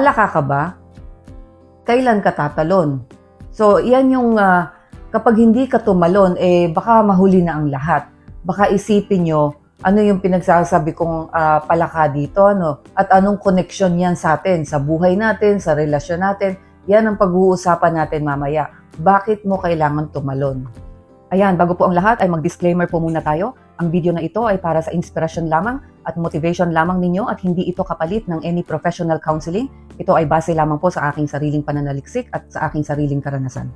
Palaka ka ba? Kailan ka tatalon? So, yan yung ah, kapag hindi ka tumalon, eh baka mahuli na ang lahat. Baka isipin nyo, ano yung pinagsasabi kong ah, palaka dito, ano? At anong connection yan sa atin, sa buhay natin, sa relasyon natin. Yan ang pag-uusapan natin mamaya. Bakit mo kailangan tumalon? Ayan, bago po ang lahat ay mag-disclaimer po muna tayo. Ang video na ito ay para sa inspirasyon lamang at motivation lamang ninyo at hindi ito kapalit ng any professional counseling. Ito ay base lamang po sa aking sariling pananaliksik at sa aking sariling karanasan.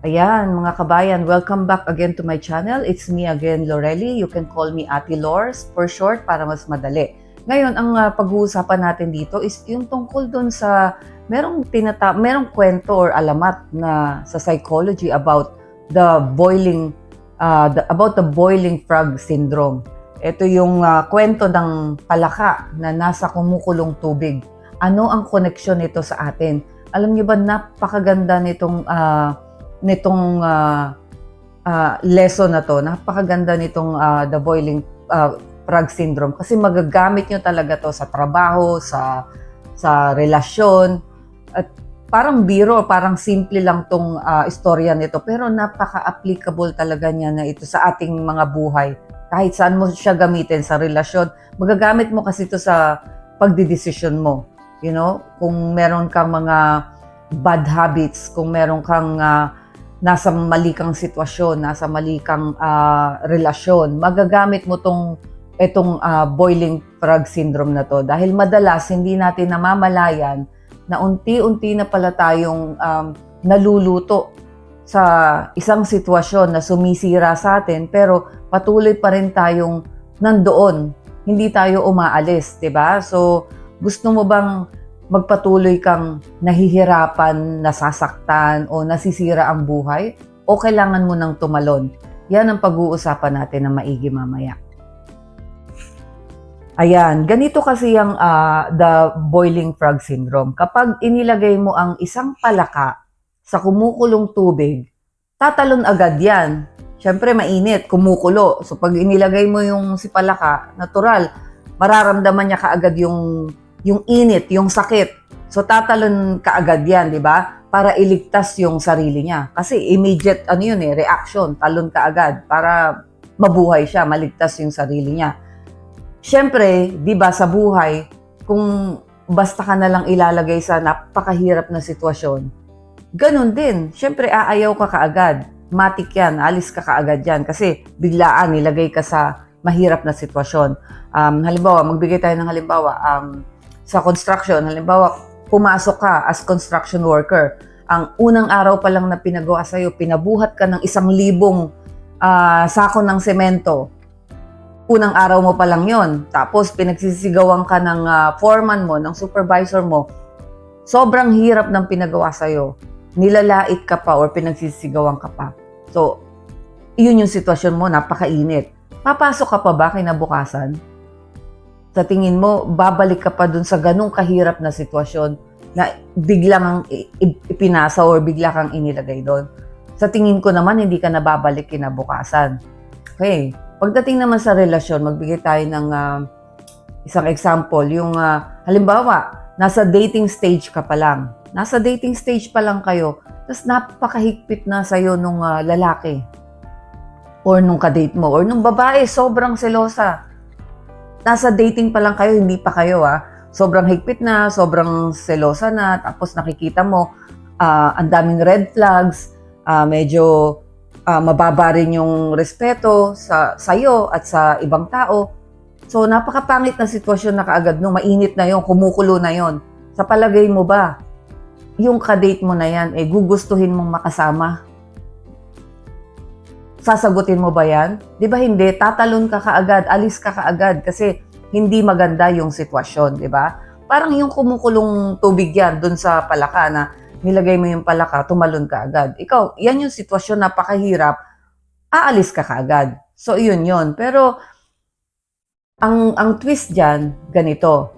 Ayan, mga kabayan, welcome back again to my channel. It's me again, Lorelli. You can call me Ate Lors for short para mas madali. Ngayon, ang ah, pag-uusapan natin dito is yung tungkol doon sa merong tinata merong kwento or alamat na sa psychology about the boiling uh, the, about the boiling frog syndrome. Ito yung ah, kwento ng palaka na nasa kumukulong tubig. Ano ang koneksyon nito sa atin? Alam niyo ba napakaganda nitong ah, nitong ah, ah, lesson na to. Napakaganda nitong ah, the boiling ah, frog syndrome kasi magagamit nyo talaga to sa trabaho, sa sa relasyon at parang biro, parang simple lang tong ah, istorya nito pero napaka-applicable talaga niya na ito sa ating mga buhay. Kahit saan mo siya gamitin sa relasyon, magagamit mo kasi ito sa pagdidesisyon mo. You know, kung meron kang mga bad habits, kung meron kang ah, nasa mali kang sitwasyon, nasa mali kang ah, relasyon, magagamit mo tong itong ah, boiling frog syndrome na to dahil madalas hindi natin namamalayan na unti-unti na pala tayong um, naluluto sa isang sitwasyon na sumisira sa atin pero patuloy pa rin tayong nandoon. Hindi tayo umaalis, 'di ba? So gusto mo bang magpatuloy kang nahihirapan, nasasaktan o nasisira ang buhay o kailangan mo nang tumalon? Yan ang pag-uusapan natin na maigi mamaya. Ayan, ganito kasi ang ah, the boiling frog syndrome. Kapag inilagay mo ang isang palaka sa kumukulong tubig, tatalon agad yan. Siyempre, mainit, kumukulo. So, pag inilagay mo yung si palaka, natural, mararamdaman niya kaagad yung, yung init, yung sakit. So, tatalon kaagad yan, di ba? Para iligtas yung sarili niya. Kasi immediate, ano yun eh, reaction, talon kaagad para mabuhay siya, maligtas yung sarili niya. Siyempre, di ba sa buhay, kung basta ka na lang ilalagay sa napakahirap na sitwasyon, ganun din. Siyempre, aayaw ka kaagad. Matik yan, alis ka kaagad yan. Kasi biglaan, nilagay ka sa mahirap na sitwasyon. Um, halimbawa, magbigay tayo ng halimbawa, um, sa construction, halimbawa, pumasok ka as construction worker. Ang unang araw pa lang na pinagawa sa'yo, pinabuhat ka ng isang libong ah, sako ng semento unang araw mo pa lang yon. Tapos pinagsisigawan ka ng ah, foreman mo, ng supervisor mo. Sobrang hirap ng pinagawa sa'yo. Nilalait ka pa or pinagsisigawan ka pa. So, yun yung sitwasyon mo, napakainit. Papasok ka pa ba kinabukasan? Sa tingin mo, babalik ka pa dun sa ganong kahirap na sitwasyon na biglang ang i- i- ipinasa or bigla kang inilagay doon. Sa tingin ko naman, hindi ka na babalik kinabukasan. Okay. Pagdating naman sa relasyon, magbigay tayo ng ah, isang example. Yung ah, halimbawa, nasa dating stage ka pa lang. Nasa dating stage pa lang kayo. Tapos napakahigpit na sa'yo nung ah, lalaki. Or nung kadate mo. Or nung babae, sobrang selosa. Nasa dating pa lang kayo, hindi pa kayo ah. Sobrang higpit na, sobrang selosa na. Tapos nakikita mo, ah, ang daming red flags. ah, medyo ah, mababa rin yung respeto sa sa'yo at sa ibang tao. So, napakapangit na sitwasyon na kaagad no, mainit na yon, kumukulo na yon. Sa palagay mo ba, yung kadate mo na yan, eh, gugustuhin mong makasama? Sasagutin mo ba yan? Di ba hindi? Tatalon ka kaagad, alis ka kaagad kasi hindi maganda yung sitwasyon, di ba? Parang yung kumukulong tubig yan dun sa palaka na nilagay mo yung palaka, tumalon ka agad. Ikaw, yan yung sitwasyon napakahirap, aalis ka kaagad. So, yun yun. Pero, ang, ang twist dyan, ganito.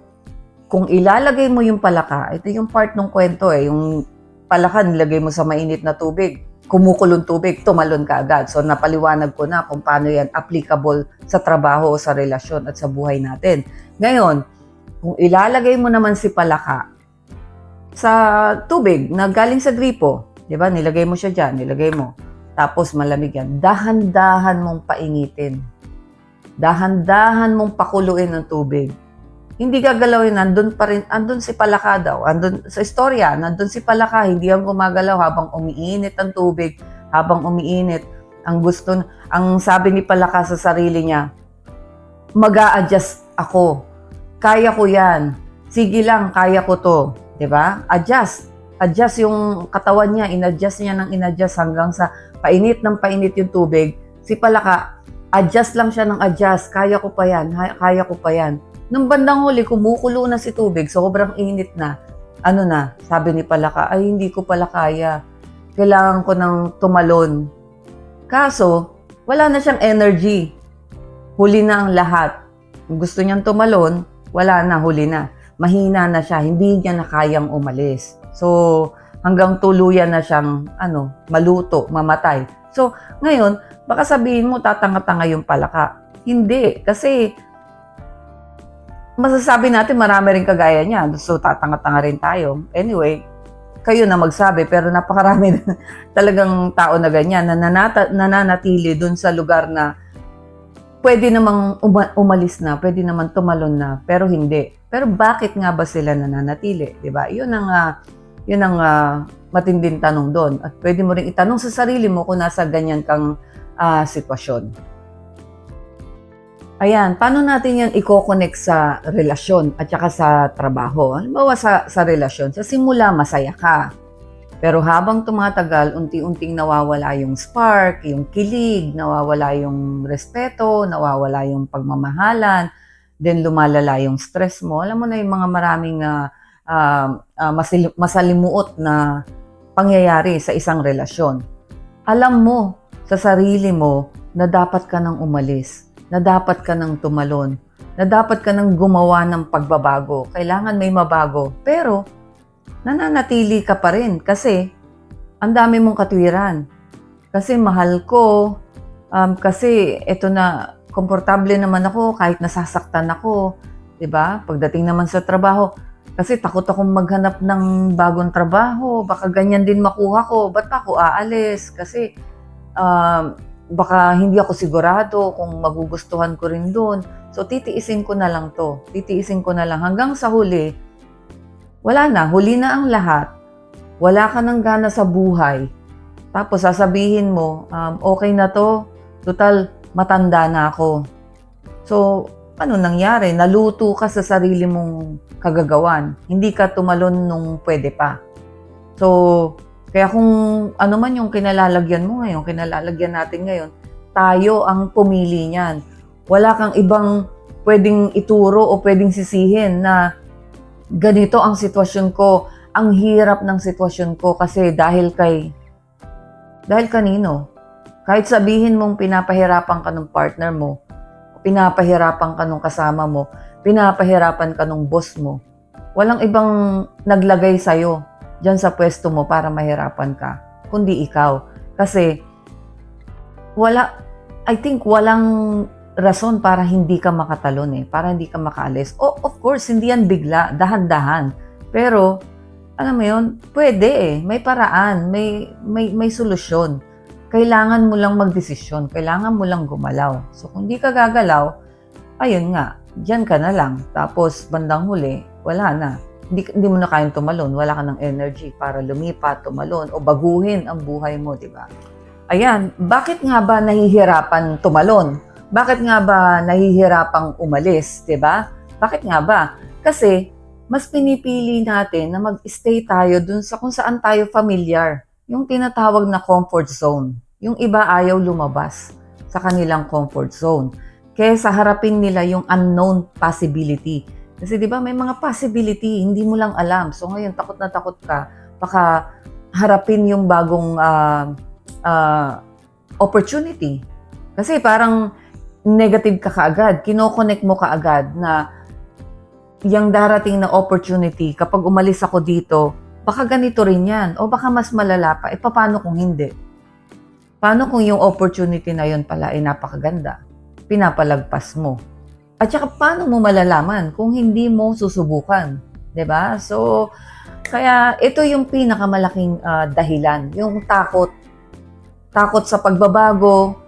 Kung ilalagay mo yung palaka, ito yung part ng kwento eh, yung palaka nilagay mo sa mainit na tubig, kumukulong tubig, tumalon ka agad. So, napaliwanag ko na kung paano yan applicable sa trabaho sa relasyon at sa buhay natin. Ngayon, kung ilalagay mo naman si palaka sa tubig na galing sa gripo. Di ba? Nilagay mo siya dyan, nilagay mo. Tapos malamig yan. Dahan-dahan mong painitin. Dahan-dahan mong pakuluin ng tubig. Hindi gagalawin, nandun pa rin, andun si Palaka daw. Andun, sa istorya, nandun si Palaka, hindi yan gumagalaw habang umiinit ang tubig, habang umiinit. Ang gusto, ang sabi ni Palaka sa sarili niya, mag adjust ako. Kaya ko yan. Sige lang, kaya ko to. 'Di ba? Adjust. Adjust yung katawan niya, inadjust niya ng inadjust hanggang sa painit ng painit yung tubig. Si Palaka, adjust lang siya ng adjust. Kaya ko pa yan, kaya ko pa yan. Nung bandang huli, kumukulo na si tubig, sobrang init na. Ano na, sabi ni Palaka, ay hindi ko pala kaya. Kailangan ko ng tumalon. Kaso, wala na siyang energy. Huli na ang lahat. Kung gusto niyang tumalon, wala na, huli na. Mahina na siya, hindi niya na kayang umalis. So, hanggang tuluyan na siyang ano, maluto, mamatay. So, ngayon, baka sabihin mo tatanga-tanga yung palaka. Hindi, kasi masasabi natin marami rin kagaya niya. So, tatanga-tanga rin tayo. Anyway, kayo na magsabi, pero napakarami na talagang tao na ganyan na nanata, nananatili dun sa lugar na pwede namang uma- umalis na, pwede naman tumalon na, pero hindi. Pero bakit nga ba sila nananatili? ba? 'Yun ang ah, 'yun ang ah, matinding tanong doon. At pwede mo ring itanong sa sarili mo kung nasa ganyan kang ah, sitwasyon. Ayan, paano natin yan i-connect sa relasyon at saka sa trabaho? Halimbawa sa, sa relasyon, sa simula masaya ka. Pero habang tumatagal, unti-unting nawawala yung spark, yung kilig, nawawala yung respeto, nawawala yung pagmamahalan, then lumalala yung stress mo. Alam mo na yung mga maraming ah, ah, ah, masil- masalimuot na pangyayari sa isang relasyon. Alam mo sa sarili mo na dapat ka nang umalis, na dapat ka nang tumalon, na dapat ka nang gumawa ng pagbabago. Kailangan may mabago. Pero, nananatili ka pa rin kasi ang dami mong katwiran. Kasi mahal ko, um, kasi eto na, komportable naman ako kahit nasasaktan ako. 'di ba? Pagdating naman sa trabaho, kasi takot akong maghanap ng bagong trabaho. Baka ganyan din makuha ko. Ba't pa ako aalis? Kasi um, baka hindi ako sigurado kung magugustuhan ko rin doon. So, titiisin ko na lang to. Titiisin ko na lang. Hanggang sa huli, wala na. Huli na ang lahat. Wala ka ng gana sa buhay. Tapos sasabihin mo, um, okay na to. Total, matanda na ako. So, ano nangyari? Naluto ka sa sarili mong kagagawan. Hindi ka tumalon nung pwede pa. So, kaya kung ano man yung kinalalagyan mo ngayon, kinalalagyan natin ngayon, tayo ang pumili niyan. Wala kang ibang pwedeng ituro o pwedeng sisihin na ganito ang sitwasyon ko, ang hirap ng sitwasyon ko kasi dahil kay dahil kanino? Kahit sabihin mong pinapahirapan ka ng partner mo, pinapahirapan ka nung kasama mo, pinapahirapan ka nung boss mo, walang ibang naglagay sa'yo dyan sa pwesto mo para mahirapan ka, kundi ikaw. Kasi, wala, I think walang rason para hindi ka makatalon eh, para hindi ka makaalis. Oh, of course, hindi yan bigla, dahan-dahan. Pero, alam mo yun, pwede eh, may paraan, may, may, may solusyon. Kailangan mo lang magdesisyon, kailangan mo lang gumalaw. So, kung di ka gagalaw, ayun nga, dyan ka na lang. Tapos, bandang huli, wala na hindi, hindi mo na kayang tumalon, wala ka ng energy para lumipat, tumalon, o baguhin ang buhay mo, di ba? Ayan, bakit nga ba nahihirapan tumalon? Bakit nga ba nahihirapang umalis, di ba? Bakit nga ba? Kasi, mas pinipili natin na mag-stay tayo dun sa kung saan tayo familiar. Yung tinatawag na comfort zone. Yung iba ayaw lumabas sa kanilang comfort zone. Kesa harapin nila yung unknown possibility kasi 'di ba may mga possibility, hindi mo lang alam. So ngayon takot na takot ka, baka harapin yung bagong uh, uh, opportunity. Kasi parang negative ka kaagad, kino-connect mo kaagad na yung darating na opportunity, kapag umalis ako dito, baka ganito rin yan. O baka mas malala pa. E paano kung hindi? Paano kung yung opportunity na yun pala ay napakaganda? Pinapalagpas mo. At saka paano mo malalaman kung hindi mo susubukan? 'Di ba? So Kaya ito yung pinakamalaking ah, dahilan, yung takot. Takot sa pagbabago,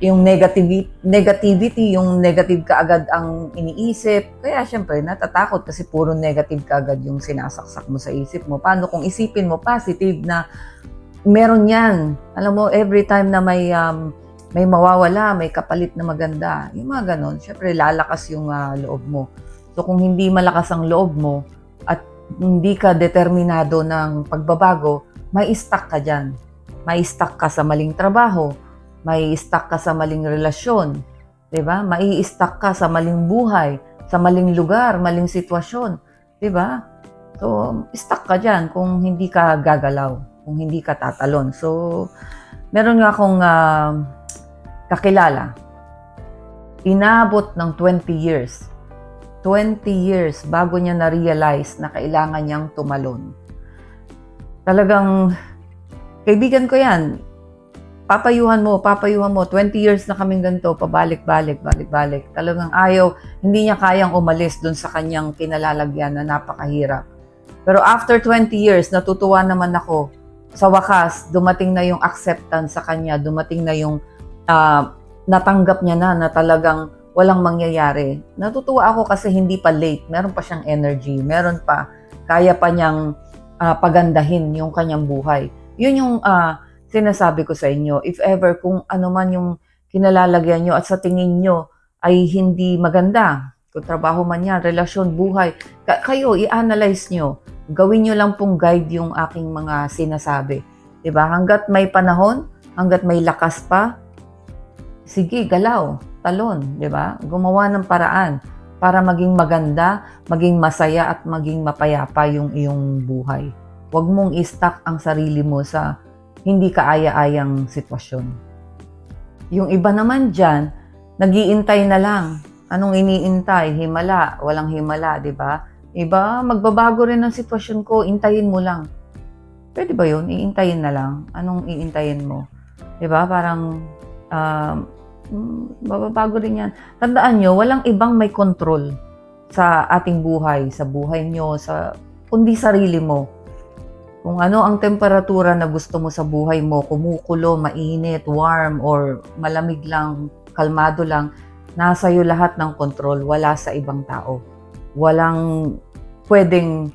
yung negativity, negativity, yung negative kaagad ang iniisip. Kaya syempre, natatakot kasi puro negative kaagad yung sinasaksak mo sa isip mo. Paano kung isipin mo positive na meron yan. Alam mo, every time na may um, may mawawala, may kapalit na maganda, yung mga ganon, syempre lalakas yung ah, loob mo. So kung hindi malakas ang loob mo at hindi ka determinado ng pagbabago, may stuck ka dyan. May stuck ka sa maling trabaho, may stuck ka sa maling relasyon, 'di ba? Mai stuck ka sa maling buhay, sa maling lugar, maling sitwasyon, 'di ba? So, stuck ka diyan kung hindi ka gagalaw, kung hindi ka tatalon. So, meron nga akong ah, kakilala. Inabot ng 20 years. 20 years bago niya na-realize na kailangan niyang tumalon. Talagang, kaibigan ko yan, papayuhan mo, papayuhan mo, 20 years na kaming ganito, pabalik-balik, balik-balik. Talagang ayaw, hindi niya kayang umalis dun sa kanyang kinalalagyan na napakahirap. Pero after 20 years, natutuwa naman ako. Sa wakas, dumating na yung acceptance sa kanya, dumating na yung ah, natanggap niya na na talagang walang mangyayari. Natutuwa ako kasi hindi pa late. Meron pa siyang energy. Meron pa. Kaya pa niyang ah, pagandahin yung kanyang buhay. Yun yung ah, sinasabi ko sa inyo. If ever, kung ano man yung kinalalagyan nyo at sa tingin nyo ay hindi maganda, kung trabaho man yan, relasyon, buhay, ka- kayo, i-analyze nyo. Gawin nyo lang pong guide yung aking mga sinasabi. 'Di ba Hanggat may panahon, hanggat may lakas pa, sige, galaw, talon, 'di ba Gumawa ng paraan para maging maganda, maging masaya at maging mapayapa yung iyong buhay. Huwag mong i-stuck ang sarili mo sa hindi kaaya-ayang sitwasyon. Yung iba naman dyan, nagiintay na lang. Anong iniintay? Himala. Walang himala, di ba? Iba, magbabago rin ang sitwasyon ko, intayin mo lang. Pwede ba yun? Iintayin na lang. Anong iintayin mo? Di ba? Parang, um, mm, mababago rin yan. Tandaan nyo, walang ibang may control sa ating buhay, sa buhay nyo, sa, kundi sarili mo. Kung ano ang temperatura na gusto mo sa buhay mo, kumukulo, mainit, warm, or malamig lang, kalmado lang, nasa iyo lahat ng control, wala sa ibang tao. Walang pwedeng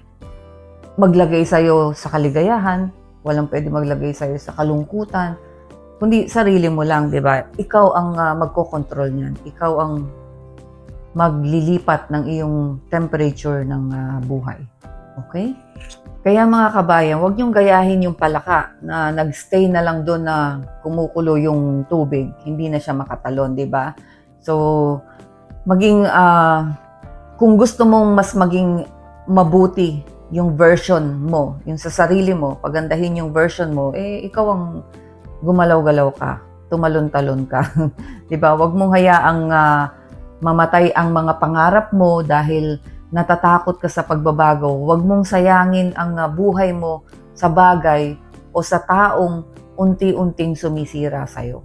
maglagay sa iyo sa kaligayahan, walang pwedeng maglagay sa iyo sa kalungkutan, kundi sarili mo lang, 'di ba? Ikaw ang uh, magko-control niyan. Ikaw ang maglilipat ng iyong temperature ng ah, buhay. Okay? Kaya mga kabayan, huwag niyong gayahin yung palaka na nagstay na lang doon na kumukulo yung tubig. Hindi na siya makatalon, di ba? So, maging, ah, kung gusto mong mas maging mabuti yung version mo, yung sa sarili mo, pagandahin yung version mo, eh, ikaw ang gumalaw-galaw ka, tumalon-talon ka. di ba? Huwag mong hayaang ah, mamatay ang mga pangarap mo dahil natatakot ka sa pagbabago, huwag mong sayangin ang uh, buhay mo sa bagay o sa taong unti-unting sumisira sa'yo.